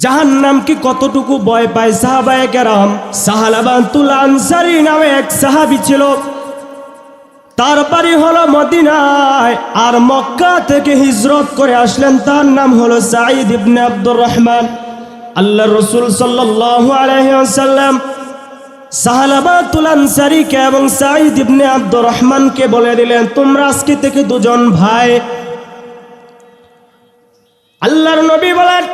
জাহান্নাম কি কতটুকু ভয় পায় সাহাবায়ে কেরাম? সাহালাবান্তুল আনসারি নামে এক সাহাবি ছিল। তার বাড়ি হলো মদিনায় আর মক্কা থেকে হিজরত করে আসলেন। তার নাম হলো সাঈদ ইবনে আব্দুর রহমান। আল্লাহ রসুল সাল্লাল্লাহু আলাইহি ওয়াসাল্লাম সাহালাবাতুল আনসারিকে এবং সাঈদ ইবনে আব্দুর রহমানকে বলে দিলেন, তোমরা আজকে থেকে দুজন ভাই। আল্লাহর নবী বলেন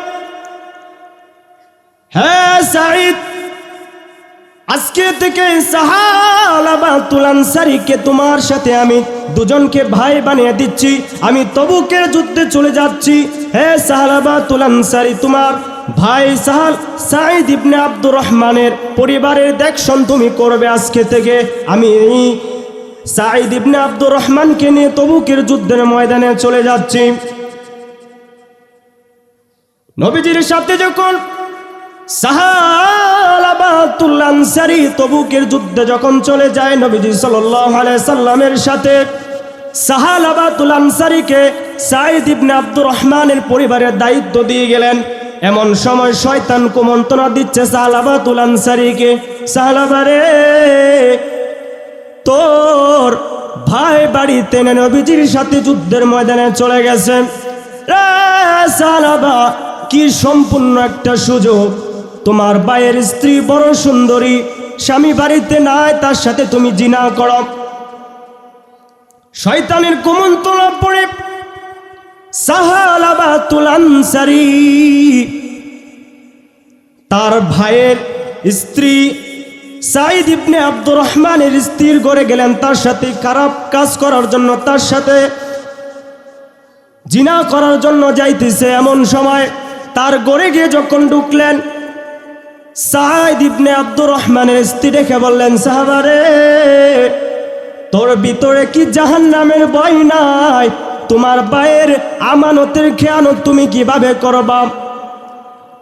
হ্যাঁ সাঈদ। আজকে থেকে সাহালাবাতুল আনসারিকে তোমার সাথে আমি দুজনকে ভাই বানিয়ে দিচ্ছি। আমি তবুকের যুদ্ধে চলে যাচ্ছি। হে সাহালাবাতুল আনসারি তোমার ভাই সাহাল সাঈদ ইবনে আব্দুর রহমানের পরিবারের দেখশন তুমি করবে আজকে থেকে। আমি এই সাঈদ ইবনে আব্দুর রহমানকে নিয়ে তবুকের যুদ্ধের ময়দানে চলে যাচ্ছি। নবীজির সাথে যখন সাহালাবাতুল আনসারি তবুকের যুদ্ধে যখন চলে যায় নবীজি সাল্লাল্লাহু আলাইহি সাল্লামের সাথে সাহালাবাতুল আনসারিকে সাঈদ ইবনে আব্দুর রহমানের পরিবারের দায়িত্ব দিয়ে গেলেন। এমন সময় শয়তান কুমন্ত্রণা দিচ্ছে সাহালাবাতুল আনসারিকে সাহালাবারে তোর ভাই বাড়িতে এনে নবীজির সাথে যুদ্ধের ময়দানে চলে গেছে। রে সাহালাবা কি সম্পূর্ণ একটা সুযোগ। তোমার ভাইয়ের স্ত্রী বড় সুন্দরী, স্বামী বাড়িতে নাই, তার সাথে তুমি জিনা করো। শয়তানের কুমন্ত্রণা পড়ে তার ভাইয়ের স্ত্রী সাইদ ইবনে আব্দুর রহমানের স্ত্রীর গড়ে গেলেন, তার সাথে খারাপ কাজ করার জন্য, তার সাথে জিনা করার জন্য যাইতেছে। এমন সময় তার গড়ে গিয়ে যখন ঢুকলেন সাইদ ইবনে আব্দুর রহমানের স্ত্রী দেখে বললেন, সাহাবারে, তোর ভিতরে কি জাহান নামের ভয় নাই? তোমার পায়ের আমানতের খেয়ানত তুমি কীভাবে করবা?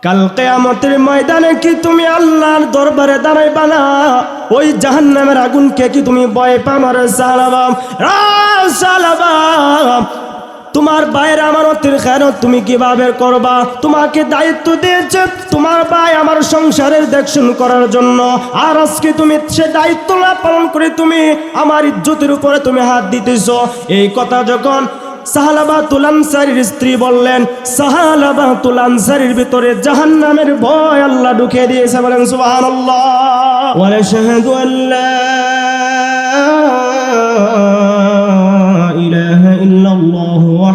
কাল কেয়ামতের ময়দানে কি তুমি আল্লাহর দরবারে দাঁড়াইবা না? ওই জাহান নামের আগুনকে কি তুমি ভয় পামার সালাবাম সালাবাম তোমার বাইরে আমানতের খেয়ানত তুমি কীভাবে করবা? তোমাকে দায়িত্ব দিয়েছে তোমার ভাই আমার সংসারের দেখশন করার জন্য। আর আজকে তুমি সে দায়িত্ব না পালন করে তুমি আমার ইজ্জতের উপরে তুমি হাত দিতেছ। এই কথা যখন সাহালাবা তুলানসারির স্ত্রী বললেন সাহালাবা তুলানসারির ভিতরে জাহান্নামের ভয় আল্লাহ ঢুকে দিয়েছে বলেন ওয়া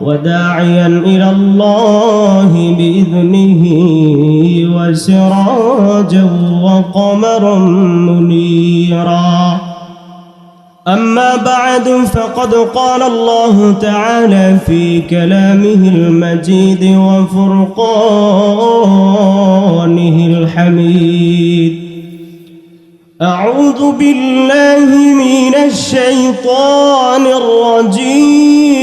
وداعيا إلى الله بإذنه وسراجا وقمرا منيرا. أما بعد فقد قال الله تعالى في كلامه المجيد وفرقانه الحميد. أعوذ بالله من الشيطان الرجيم.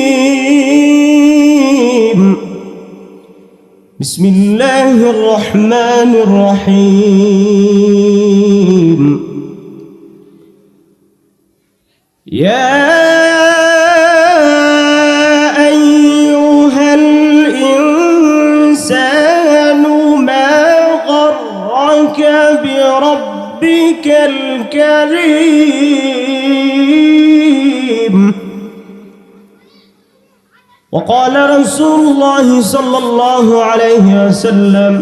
بسم الله الرحمن الرحيم. يا أيها الإنسان ما غرك بربك الكريم؟ وقال رسول الله صلى الله عليه وسلم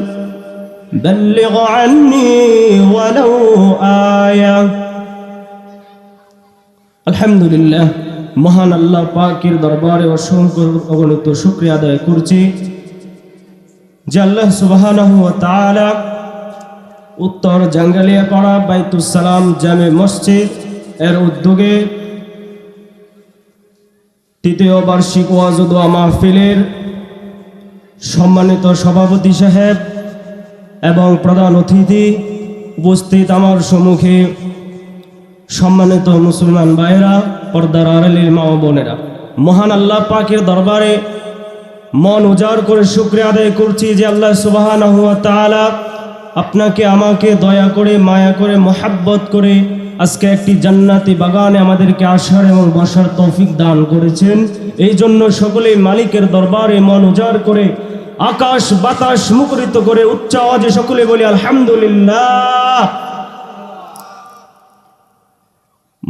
بلغ عني ولو آية আলহামদুলিল্লাহ মহান আল্লাহ পাকের দরবারে অসংখ্য অগণিত শুক্রিয়া আদায় করছি যে আল্লাহ সুবহানাহু ওয়া তাআলা উত্তর জাঙ্গালিয়া পাড়া বাইতুস সালাম জামে মসজিদ এর উদ্যোগে তৃতীয় বার্ষিক ওয়াজুদোয়া মাহফিলের সম্মানিত সভাপতি সাহেব এবং প্রধান অতিথি উপস্থিত আমার সম্মুখে সম্মানিত মুসলমান ভাইয়েরা, পর্দার আড়ালের মা ও বোনেরা। মহান আল্লাহ পাকের দরবারে মন উজাড় করে শুক্রিয়া আদায় করছি যে আল্লাহ সুবাহান আপনাকে, আমাকে দয়া করে, মায়া করে, মোহাব্বত করে আজকে একটি জান্নাতি বাগানে আমাদেরকে আসার এবং বসার তৌফিক দান করেছেন। এই জন্য সকলেই মালিকের দরবারে মন উজাড় করে, আকাশ বাতাস মুখরিত করে উচ্চ আওয়াজে সকলে বলি, আলহামদুলিল্লাহ।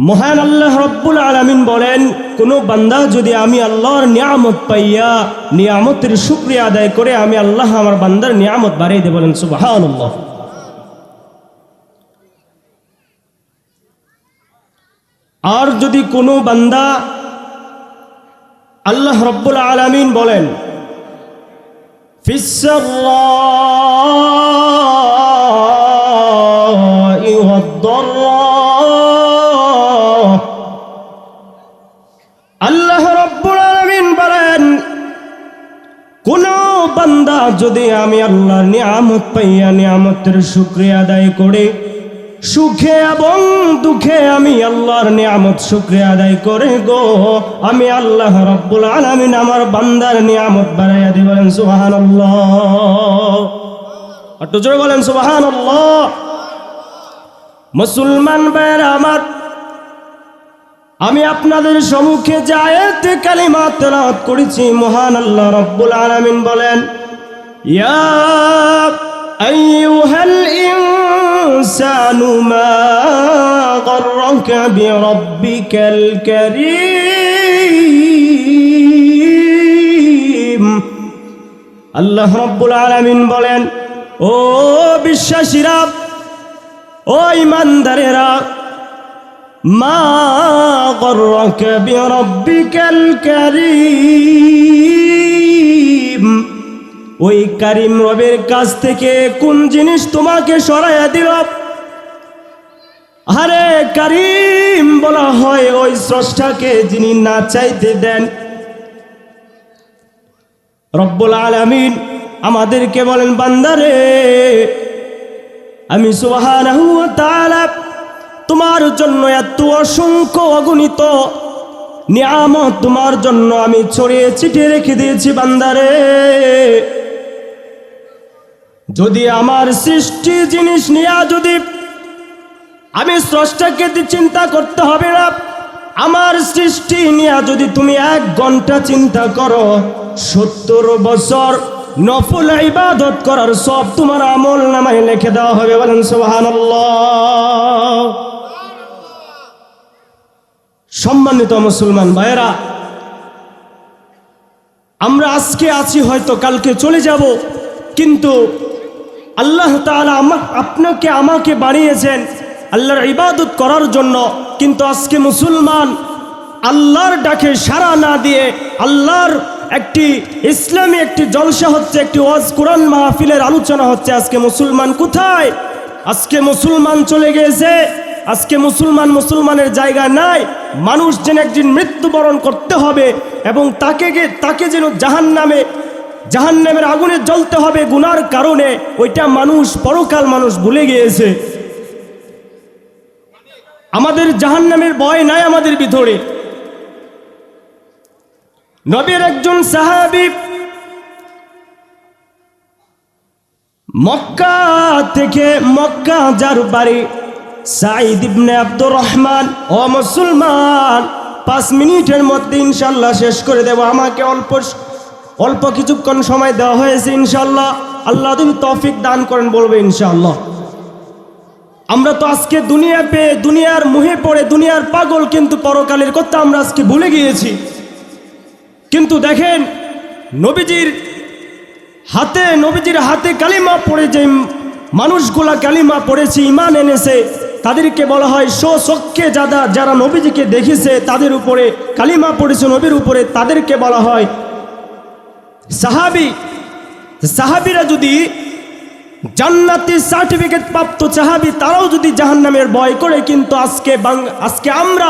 মহান আল্লাহ রব্বুল আলামিন বলেন, কোন বান্দা যদি আমি আল্লাহর নিয়ামত পাইয়া নিয়ামতের শুক্রিয়া আদায় করে, আমি আল্লাহ আমার বান্দার নিয়ামত বাড়িয়ে দেব বলেন, সুবহানাল্লাহ। আর যদি কোনো বান্দা আল্লাহ রব্বুল আলমিন বলেন আল্লাহ রব্বুল আলমিন বলেন, কোন বান্দা যদি আমি আল্লাহ নিয়ামত পাইয়া নিয়ামতের শুক্রিয়া আদায় করে সুখে এবং দুঃখে আমি আল্লাহর নিয়ামত শুক্রিয়া আদায় করে গো। আমি আল্লাহ রব্বুল আলামিন আমার বান্দার নিয়ামত বাড়াইয়া দি বলেন, সুবহানাল্লাহ। একটু বলেন, সুবহানাল্লাহ। মুসলমান ভাইয়েরা আমার, আমি আপনাদের সম্মুখে জায়েত কালিমা তেলাওয়াত করেছি, মহান আল্লাহ রব্বুল আলামিন বলেন, ইয়া আইয়ুহাল ইনসানু মা গররাকা বিরাব্বিকাল কারীম আল্লাহ রব্বুল আলামিন বলেন ও বিশ্বাসীরা ও ইমানদারেরা মা গররাক বিরাব্বিকাল কারীম ওই কারিম রবের কাছ থেকে কোন জিনিস তোমাকে সরাইয়া দিল আরে কারিম, বলা হয় ওই স্রষ্টাকে যিনি না চাইতে দেন। রব্বুল আলামিন আমাদেরকে বলেন, বান্দারে, আমি সুবহানাহু ওয়া তাআলা তোমার জন্য এত অসংখ্য অগণিত নিয়ামত তোমার জন্য আমি ছড়িয়ে ছিটিয়ে রেখে দিয়েছি, বান্দারে। যদি আমার সৃষ্টি জিনিস নিয়ে যদি আমি স্রষ্টাকে চিন্তা করতে হবে না, আমার সৃষ্টি নিয়ে যদি তুমি এক ঘণ্টা চিন্তা করো, সত্তর বছর নফল ইবাদত করার সব তোমার আমল নামায় লিখে দেওয়া হবে, বলেন সুবহানাল্লাহ। সম্মানিত মুসলমান ভাইয়েরা, আমরা আজকে আছি, হয়তো কালকে চলে যাব, কিন্তু আল্লাহ তাআলা আমা- আপনাকে, আমাকে বানিয়েছেন আল্লাহর ইবাদত করার জন্য। কিন্তু আজকে মুসলমান আল্লাহর ডাকে সাড়া না দিয়ে আল্লাহর একটি ইসলামী একটি জলসা হচ্ছে, একটি ওয়াজ কোরআন মাহফিলের আলোচনা হচ্ছে, আজকে মুসলমান কোথায়? আজকে মুসলমান চলে গিয়েছে আজকে মুসলমান মুসলমানের জায়গা নাই, মানুষ যেন একদিন মৃত্যুবরণ করতে হবে এবং তাকে তাকে যেন জাহান নামে জাহান নামের আগুনে জ্বলতে হবে গুনার কারণে। ওইটা মানুষ, পরকাল মানুষ ভুলে গিয়েছে। আমাদের জাহান নামের ভয় নাই আমাদের ভিতরে। নবীর একজন সাহাবি মক্কা থেকে মক্কা যার বাড়ি সাইদ ইবনে আব্দুর রহমান। ও মুসলমান, পাঁচ মিনিটের মধ্যে ইনশাল্লাহ শেষ করে দেব। আমাকে অল্প অল্প কিছুক্ষণ সময় দেওয়া হয়েছে ইনশাল্লাহ আল্লাহ তুমি তৌফিক দান করেন, বলবে ইনশাল্লাহ আমরা তো আজকে দুনিয়া পেয়ে, দুনিয়ার মুহে পড়ে, দুনিয়ার পাগল কিন্তু পরকালের কথা আমরা আজকে ভুলে গিয়েছি। কিন্তু দেখেন, নবীজির হাতে নবীজির হাতে কালিমা পড়ে যে মানুষগুলা কালিমা পড়েছে ইমান এনেছে, তাদেরকে বলা হয় স্বচক্ষে যারা যারা নবীজিকে দেখেছে, তাদের উপরে কালিমা পড়েছে, নবীর উপরে তাদেরকে বলা হয় সাহাবি, সাহাবিরা যদি জান্নাতি সার্টিফিকেট প্রাপ্ত সাহাবি, তারাও যদি জাহান্নামের ভয় করে, কিন্তু আজকে আজকে আমরা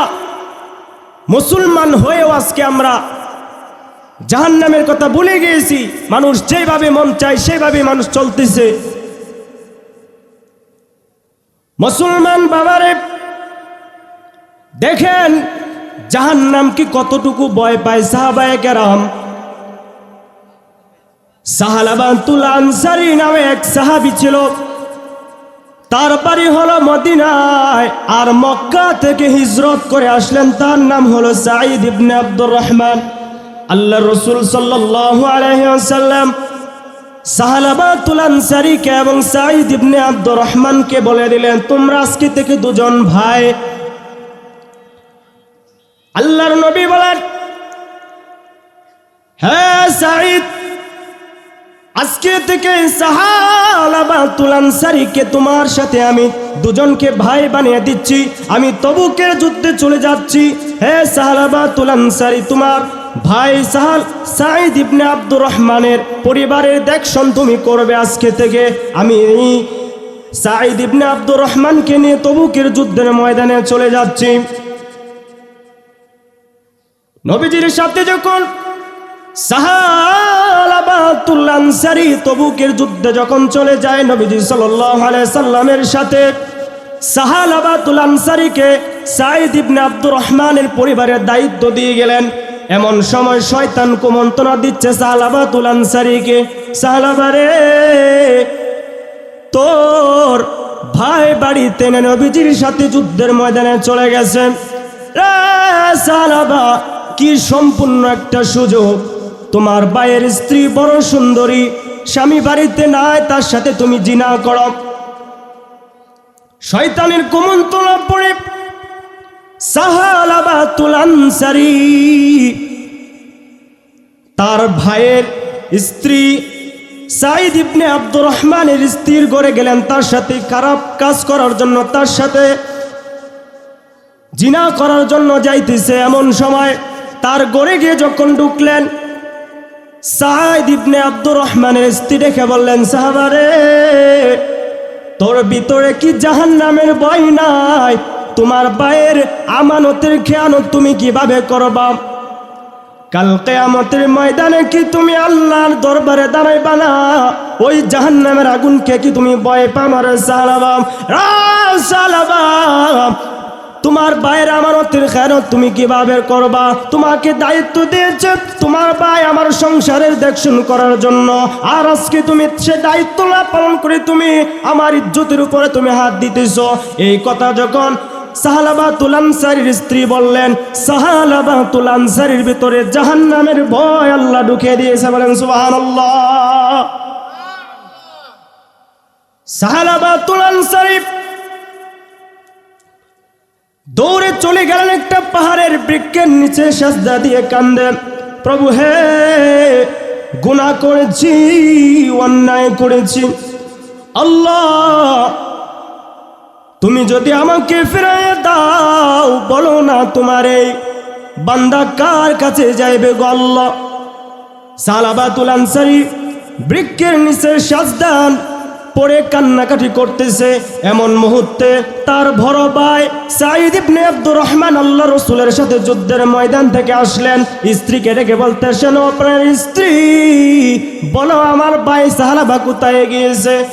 মুসলমান হয়েও আজকে আমরা জাহান্নামের কথা ভুলে গিয়েছি। মানুষ যেভাবে মন চায়, সেভাবে মানুষ চলতেছে। মুসলমান বাবারে, দেখেন জাহান্নাম কি কতটুকু ভয় পায় সাহাবায়ে কেরাম। সাহালাবান্তুল আনসারি নামে এক সাহাবি ছিল। তার বাড়ি হলো মদিনায় আর মক্কা থেকে হিজরত করে আসলেন। তার নাম হলো সাঈদ ইবনে আব্দুর রহমান। আল্লাহ রসুল ওয়াসাল্লাম সাহালাবাতুল আনসারিকে এবং সাঈদ ইবনে আব্দুর রহমানকে বলে দিলেন, তোমরা আজকে থেকে দুজন ভাই। আল্লাহর নবী বলেন হ্যাঁ সাঈদ আজকে থেকে সাহালাবাতুল আনসারিকে তোমার সাথে আমি দুজনকে ভাই বানিয়ে দিচ্ছি। আমি তবুকের যুদ্ধে চলে যাচ্ছি। হে সাহালাবাতুল আনসারি তোমার ভাই সাহাল সাঈদ ইবনে আব্দুর রহমানের পরিবারের দেখশন তুমি করবে আজকে থেকে। আমি এই সাঈদ ইবনে আব্দুর রহমানকে নিয়ে তবুকের যুদ্ধের ময়দানে চলে যাচ্ছি। নবীজির সাথে যখন সাহালাবাতুল আনসারি তবুকের যুদ্ধে যখন চলে যায় নবীজি সাল্লাল্লাহু আলাইহি সাল্লামের সাথে, সাহালাবাতুল আনসারিকে সাঈদ ইবনে আব্দুর রহমানের পরিবারের দায়িত্ব দিয়ে গেলেন। এমন সময় শয়তান কুমন্ত্রণা দিচ্ছে সাহালাবাতুল আনসারিকে, সাহালাবারে, তোর ভাই বাড়িতে এনে নবীজির সাথে যুদ্ধের ময়দানে চলে গেছে। রে সাহালাবা, কি সম্পূর্ণ একটা সুযোগ। তোমার ভাইয়ের স্ত্রী বড় সুন্দরী, স্বামী বাড়িতে নাই, তার সাথে তুমি জিনা করো। শয়তানের কুমন্তলা পড়ে। সাহালাবাতুল তার ভাইয়ের স্ত্রী সাইদ ইবনে আব্দুর রহমানের স্ত্রীর গড়ে গেলেন, তার সাথে খারাপ কাজ করার জন্য, তার সাথে জিনা করার জন্য যাইতেছে। এমন সময় তার গড়ে গিয়ে যখন ঢুকলেন সাইদ ইবনে আব্দুর রহমানের স্ত্রী দেখে বললেন, সাহাবারে, তোর ভিতরে কি জাহান নামের ভয় নাই? তোমার বায়ের আমানতের খেয়ানত তুমি কীভাবে করবা? কাল কেয়ামতের ময়দানে কি তুমি আল্লাহর দরবারে দাঁড়াইবা না? ওই জাহান্নামের আগুনকে কি তুমি ভয় পামার সালাবাম? সালাবাম তোমার ভাইয়ের আমানতের খেয়ানত তুমি কীভাবে করবা? তোমাকে দায়িত্ব দিয়েছে তোমার ভাই আমার সংসারের দেখশন করার জন্য। আর আজকে তুমি সে দায়িত্ব না পালন করে তুমি আমার ইজ্জতের উপরে তুমি হাত দিতেছ। এই কথা যখন সাহালাবা তুলানসারির স্ত্রী বললেন সাহালাবা তুলানসারির ভিতরে জাহান্নামের ভয় আল্লাহ ঢুকিয়ে দিয়েছে, বলেন, সুবহানাল্লাহ। সাহালাবা তুলানসারি দৌড়ে চলে গেলেন একটা পাহাড়ের বৃক্ষের নিচে, সাজদা দিয়ে কান্দেন প্রভু, হে, গুনাহ করেছি, অন্যায় করেছি। আল্লাহ, তুমি যদি আমাকে ফিরিয়ে দাও, বলো না তোমার এই বান্দা কার কাছে যাইবে গল্ল সালাবাতুল আনসারি বৃক্ষের নিচে সাজদান পরে কান্নাকাটি করতেছে এমন মুহূর্তে তার বড় ভাই সাইদ ইবনে আব্দুর রহমান আল্লাহ রসুলের সাথে যুদ্ধের ময়দান থেকে আসলেন। স্ত্রীকে ডেকে বলতেছেন "ও আপনার স্ত্রী, বলো আমার ভাই সাহালাবা কোথায় গিয়েছে?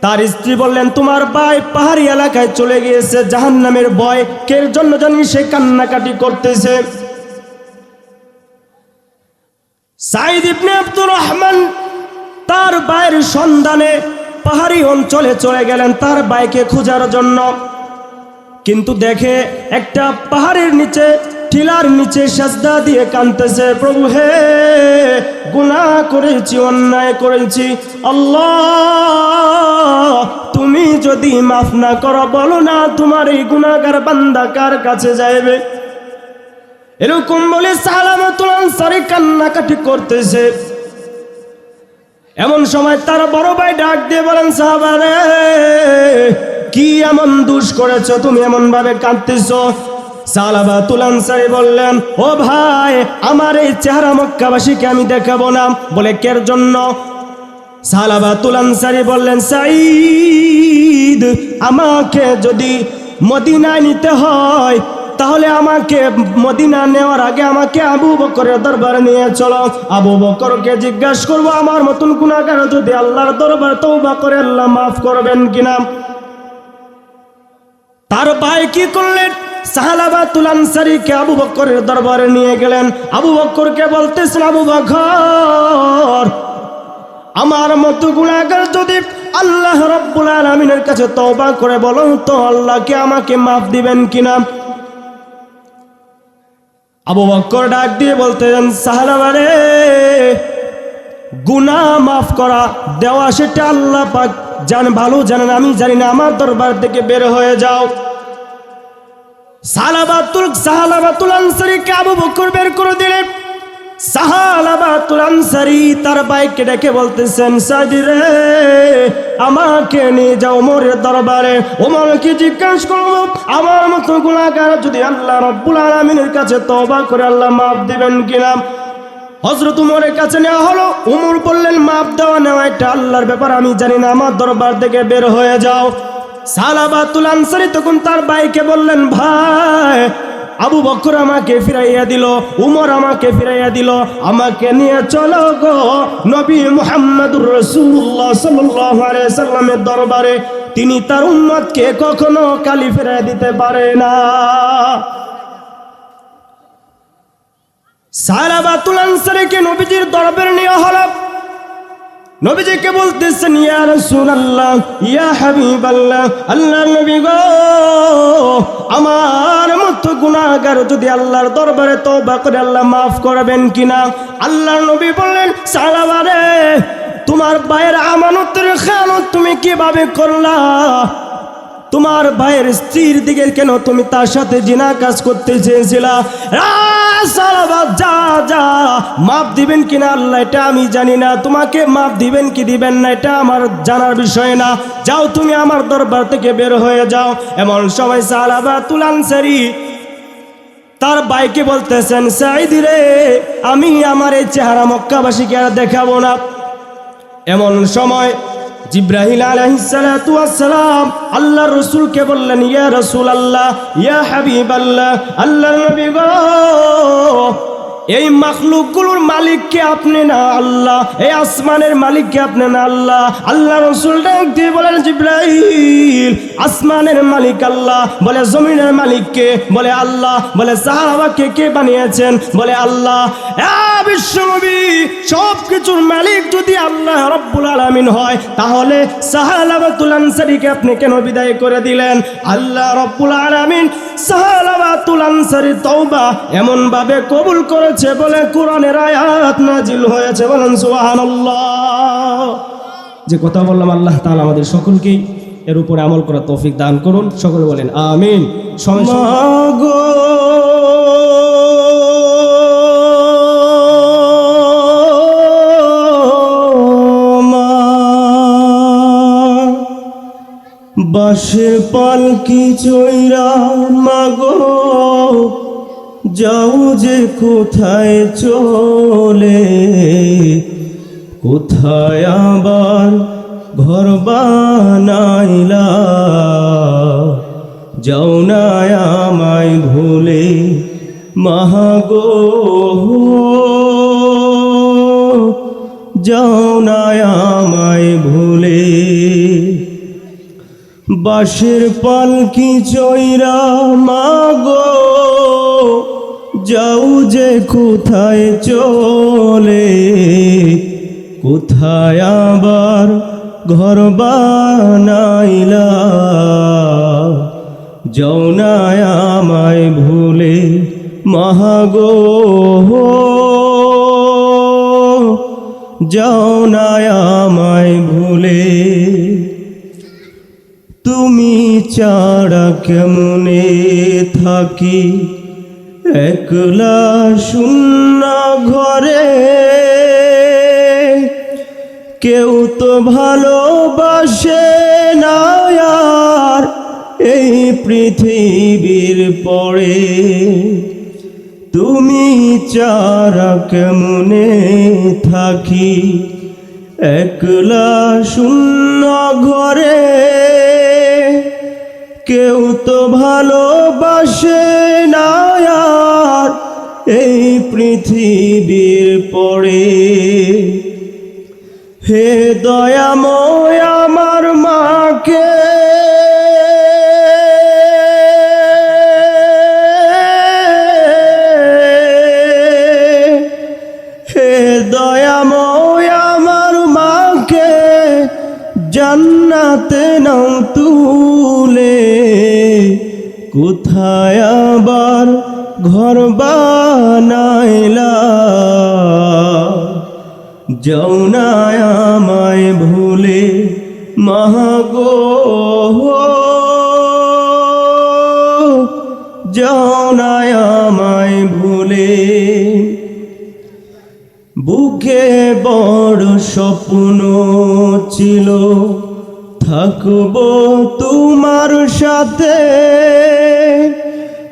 তার স্ত্রী বললেন, তোমার ভাই পাহাড়ি এলাকায় চলে গিয়েছে জাহান নামের ভয় কের জন্য জানি সে কান্নাকাটি করতেছে? সাইদ ইবনে আব্দুর রহমান তার ভাইয়ের সন্ধানে পাহাড়ি অঞ্চলে চলে গেলেন তার বাইকে খোঁজার জন্য। কিন্তু দেখে একটা পাহাড়ের নিচে ঠিলার নিচে সাজদা দিয়ে কানতেছে প্রভু হে, গুনাহ করেছি, অন্যায় করেছি। আল্লাহ, তুমি যদি মাফ না করো, বলো না তোমার এই গুনাহগার বান্দা কার কাছে যাইবে? এরকম বলে সালামাতুল আনসারি কান্নাকাটি করতেছে। এমন সময় তার বড় ভাই ডাক দিয়ে বলেন, সাহাবারে, কি এমন দুষ করেছ? তুমি এমন ভাবে কাঁদতেছ? সালাবা তুলানসারি বললেন, ও ভাই, আমার এই চেহারা মক্কাবাসীকে আমি দেখাবো না। বলে, কের জন্য? সালাবা তুলানসারি বললেন সাইদ আমাকে যদি মদিনায় নিতে হয় তাহলে আমাকে মদিনা নেওয়ার আগে আমাকে আবু বকরের দরবারে নিয়ে চলো। আবু বকরকে জিজ্ঞাসা করব, আমার মতন গুণাগার যদি আল্লাহর দরবার তৌবা করে, আল্লাহ মাফ করবেন কিনা? তার ভাই কি করলেন? সাহালাবাতুল আনসারীকে আবু বক্করের দরবারে নিয়ে গেলেন। আবু বক্করকে বলতেছেন, আবু বকর, আমার মতো গুণাগার যদি আল্লাহ রব্বুল আলমিনের কাছে তওবা করে বলো তো আল্লাহকে আমাকে মাফ দিবেন কিনা? আবু বক্কর ডাক দিয়ে বলতেন সাহালাবারে গুনা মাফ করা, দেওয়া সেটা আল্লাহ পাক জান, ভালো জানেন, আমি জানি না, আমার দরবার থেকে বের হয়ে যাও। সালাবাতুল সাহালাবাতুল আনসারিকে আবু বকর বের করে দিলেন। সাহালাবাতুল আনসারী, তার বাইককে ডেকে বলতেছেন সাদি রে, আমাকে নিয়ে যাও ওমরের দরবারে। ওমরকে জিজ্ঞাসা করব আমার মতো গুণাগার যদি আল্লাহ রব্বুল আলমিনের কাছে তওবা করে আল্লাহ মাফ দিবেন কিনা? হজরত উমরের কাছে নেওয়া হলো। উমর বললেন মাপ দেওয়া নেওয়া এটা আল্লাহর ব্যাপার, আমি জানি না, আমার দরবার থেকে বের হয়ে যাও। সালাবাতুল আনসারি তখন তার ভাইকে বললেন, ভাই আবু বকর আমাকে ফিরাইয়া দিল, উমর আমাকে ফিরাইয়া দিল, আমাকে নিয়ে চলো গো নবী মুহাম্মদুর আলাইহি সাল্লামের দরবারে। তিনি তার উম্মতকে কখনো কালি ফিরাইয়া দিতে পারে না। সারাবাতুল আনসারীকে নবীজির দরবারে নিয়ে হলো। নবীজিকে বলতেছেন, ইয়া রাসূলুল্লাহ, ইয়া হাবিবাল্লাহ, আল্লাহর নবী গো মতো গুনাহগার যদি আল্লাহর দরবারে তওবা করে আল্লাহ মাফ করবেন কিনা? আল্লাহর নবী বললেন, সালাবারে, তোমার ভাইয়ের আমানতের খেয়ানত তুমি কীভাবে করলা? তোমার ভাইয়ের স্ত্রীর দিকে কেন তুমি তার সাথে জিনা কাজ করতে চেয়েছিলা? যা যা মাপ দিবেন কিনা আল্লাহ, এটা আমি জানি না। তোমাকে মাপ দিবেন কি দিবেন না, এটা আমার জানার বিষয় না। যাও তুমি আমার দরবার থেকে বের হয়ে যাও। এমন সময় সালাবা তুলানসারি তার বাইকে বলতেছেন সাইদি রে, আমি আমার এই চেহারা মক্কাবাসীকে আর দেখাবো না। এমন সময় জিব্রাহিল আলহিসালাম আল্লাহ রসুলকে বললেন, ইয়া রসুল আল্লাহ ইয়া হাবিব আল্লাহ আল্লাহ নবী গো এই মাখলুকগুলোর মালিককে আপনি না আল্লাহ? এই আসমানের মালিককে আপনি না আল্লাহ? আল্লাহ রসুল ডাক দিয়ে বলেন আসমানের মালিক আল্লাহ। বলে, জমিনের মালিককে বলে, আল্লাহ। বলে সাহাবাকে কে বানিয়েছেন? বলে, আল্লাহ। বিশ্বনবী সব কিছুর মালিক যদি আল্লাহ রব্বুল আলামিন হয়, তাহলে সাহালাবাতুল আনসারীকে আপনি কেন বিদায় করে দিলেন? আল্লাহ রব্বুল আলামিন সাহালাবাতুল আনসারী তওবা এমন ভাবে কবুল করেছে বলে কোরআনের আয়াত নাজিল হয়েছে বলেন, সুবহানাল্লাহ। যে কথা বললাম, আল্লাহ তাআলা আমাদের সকলকেই এর উপরে আমল করার তৌফিক দান করুন। সকলে বলেন, আমিন। বাঁশের পালকি চৈরা মাগো। যাও যে কোথায় চলে, কোথায় আবার ঘর বানাইলা? যাও না আমায় ভুলে মাহাগো যাও না আমায় ভুলে। বাঁশের পালকি চৈরা মাগো যাও যে কোথায় চলে, কোথায় আবার ঘর বানাইলা? না আমায় ভুলে, মাহাগো না আমায় ভুলে। তুমি চারা কেমনে থাকি? একলা শূন্য ঘরে। কেউ তো ভালোবাসে না আর এই পৃথিবীর পরে। তুমি চারা কেমনে থাকি? একলা শূন্য ঘরে। কেউ তো ভালোবাসে না এই পৃথিবীর পরে। হে দয়াময় আমার মাকে। হে দয়াময় আমার মাকে, জান্নাতে নাও তু আবার ঘর বানাইলা। যৌনায় আমায় ভুলে মাগো যৌনায় আমায় ভুলে। বুকে বড় স্বপ্ন ছিল, থাকব তোমার সাথে।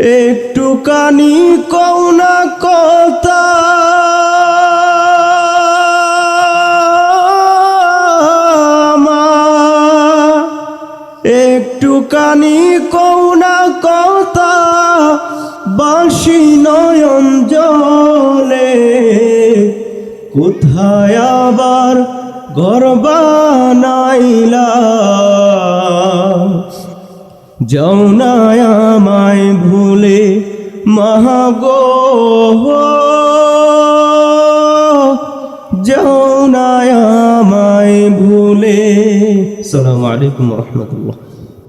একটুখানি কৌনা কথা। আমার একটুখানি কৌনা কথা। বাঁশি নয়ন জলে কোথায় আবার গর্বানাইলা যৌনায় আমায় ভুলে মহাগো যৌনায় আমায় ভুলে। সালামু আলাইকুম রহমতুল্লাহ।